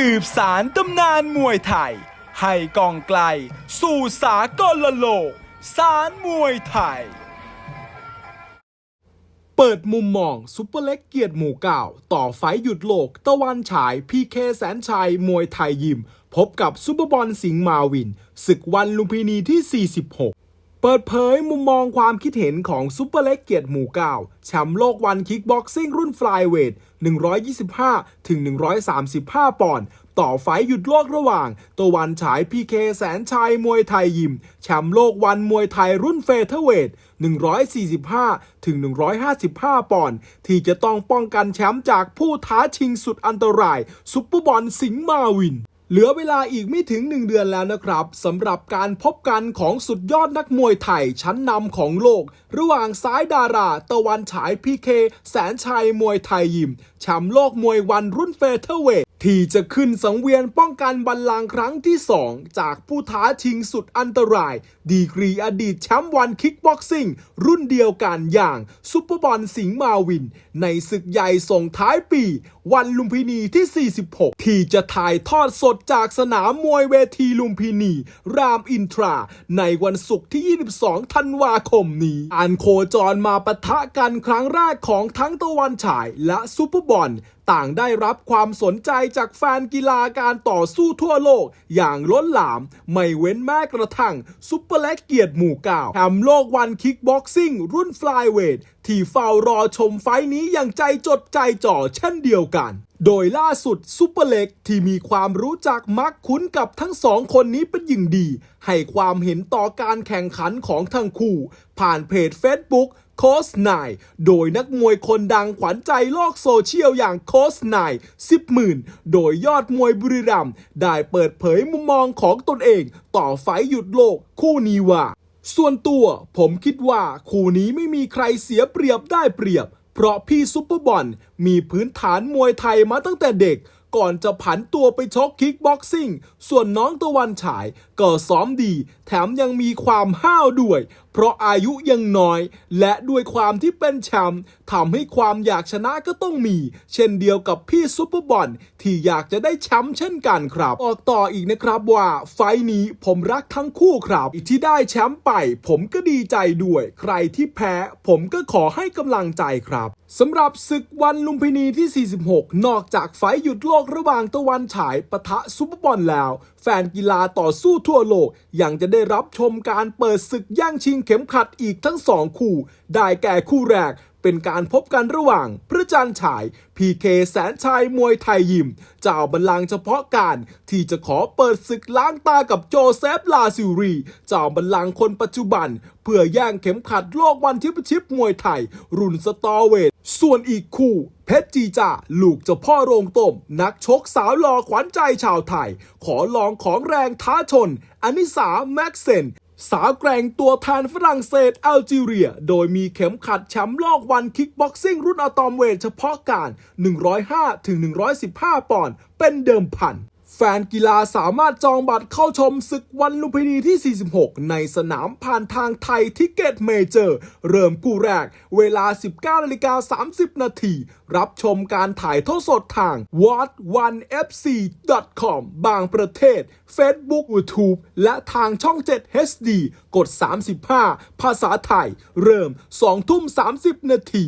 สืบสารตำนานมวยไทย ให้กองไกล สู่สากลโลก สารมวยไทย เปิดมุมมองซุปเปอร์เล็กเกียรติหมู่เก่าต่อไฟหยุดโลก ตะวันฉายพีเคแสนชัย มวยไทยยิม พบกับซุปเปอร์บอลสิงห์มาวิน ศึกวันลุมพินีที่ 46 เปิดเผยมุมมองความคิดเห็นของซุปเปอร์เล็กเกียรติหมู่เก่าแชมป์โลกวันคิกบ็อกซิ่งรุ่นฟลายเวท 125 ถึง 135 ปอนด์ต่อไฟหยุดโลกระหว่าง ตะวันฉายพีเคแสนชัยมวยไทยยิม แชมป์โลกวันมวยไทยรุ่นเฟเธอร์เวท 145 ถึง 155 ปอนด์ที่จะต้องป้องกันแชมป์จากผู้ท้าชิงสุดอันตรายซุปเปอร์บอลสิงห์มาวิน เหลือเวลาอีกไม่ถึง 1 เดือนแล้วนะครับสำหรับการพบกันของสุดยอดนักมวยไทยชั้นนำของโลก ระหว่างซ้ายดารา ตะวันฉายพีเค แสนชัยมวยไทยยิมแชมป์โลกมวยวันรุ่นเฟเธอร์เวท ที่จะขึ้นสังเวียนป้องกันบัลลังก์ครั้งที่ 2 จากผู้ท้าชิงสุดอันตราย ดีกรีอดีตแชมป์วันคิกบ็อกซิ่ง รุ่นเดียวกันอย่างซุปเปอร์บอลสิงห์มาวิน ในศึกใหญ่ส่งท้ายปี วันลุมพินีที่ 46 ที่จะถ่ายทอดสดจากสนามมวยเวทีลุมพินี รามอินทรา ในวันศุกร์ที่ 22 ธันวาคมนี้อันโคจรมาปะทะกันครั้งแรกของทั้งตะวันฉายและซุปเปอร์บอล ต่างได้รับความสนใจจากแฟนกีฬาการต่อสู้ทั่วโลก อย่างล้นหลาม ไม่เว้นแม้กระทั่งซุปเปอร์เล็กเกียรติหมู่เก้าแชมป์โลกวันคิกบ็อกซิ่งรุ่นฟลายเวทที่เฝ้ารอชมไฟท์นี้อย่างใจจดใจจ่อเช่นเดียวกัน โดยล่าสุดซุปเปอร์เล็กที่มีความรู้จักมักคุ้นกับทั้งสองคนนี้เป็นอย่างดี ให้ความเห็นต่อการแข่งขันของทั้งคู่ ผ่านเพจ Facebook โคสไนายโดยนักมวยคนดังขวัญใจโลกโซเชียลอย่างโคสไนายสิบหมื่นโดยยอดมวยบุรีรัมย์ได้เปิดเผยมุมมองของตนเอง ต่อไฟหยุดโลกคู่นี้ว่า ส่วนตัวผมคิดว่าคู่นี้ไม่มีใครเสียเปรียบได้เปรียบ เพราะพี่ซุปเปอร์บอลมีพื้นฐานมวยไทยมาตั้งแต่เด็กก่อนจะผันตัวไปชกคิกบ็อกซิ่ง ส่วนน้องตะวันฉายก็ซ้อมดี แถมยังมีความห้าวด้วย เพราะอายุยังน้อย และด้วยความที่เป็นแชมป์ทำให้ความอยากชนะก็ต้องมี เช่นเดียวกับพี่ซุปเปอร์บอลที่อยากจะได้แชมป์เช่นกันครับ ออกต่ออีกนะครับว่าไฟท์นี้ผมรักทั้งคู่ครับที่ได้แชมป์ไป ผมก็ดีใจด้วย ใครที่แพ้ ผมก็ขอให้กำลังใจครับสำหรับศึกวันลุมพินีที่ 46 นอกจากไฟหยุดโลกระหว่างตะวันฉายปะทะซุปเปอร์บอลแล้ว ฟนกีฬาต่อสู้ทั่วโลก ยังจะได้รับชมการเปิดศึกย่างชิงเข็มขัดอีกทั้งสองคู่ ได้แก่คู่แรกเป็นการพบกันระหว่างพระจันทร์ฉาย พีเคแสนชัยมวยไทยยิม เจ้าบัลลังก์เฉพาะการที่จะขอเปิดศึกล้างตากับโจเซฟลาซิรี เจ้าบัลลังก์คนปัจจุบัน เพื่อแย่งเข็มขัดโลกวันชิปชิปมวยไทย รุ่นสตอเวทส่วนอีกคู่เพชรจีจ่าลูกเจ้าพ่อโรงต้ม นักชกสาวหล่อขวัญใจชาวไทย ขอลองของแรงท้าชนอนิสาแม็กเซนสาวแกร่งตัวแทนฝรั่งเศสอัลจีเรีย โดยมีเข็มขัดแชมป์โลกวันคิกบ็อกซิ่งรุ่นอะตอมเวทเฉพาะการ 105-115 ปอนด์เป็นเดิมพัน แฟนกีฬาสามารถจองบัตรเข้าชมศึกวันลุมพินีที่ 46 ในสนามผ่านทางไทยทิกเก็ตเมเจอร์ เริ่มคู่แรก เวลา 19นาฬิกา30 นาที รับชมการถ่ายทอดสดทาง w a t 1 f c com บางประเทศ Facebook YouTube และทางช่อง 7 HD กด 35 ภาษาไทย เริ่ม 2 ทุ่ม 30 นาที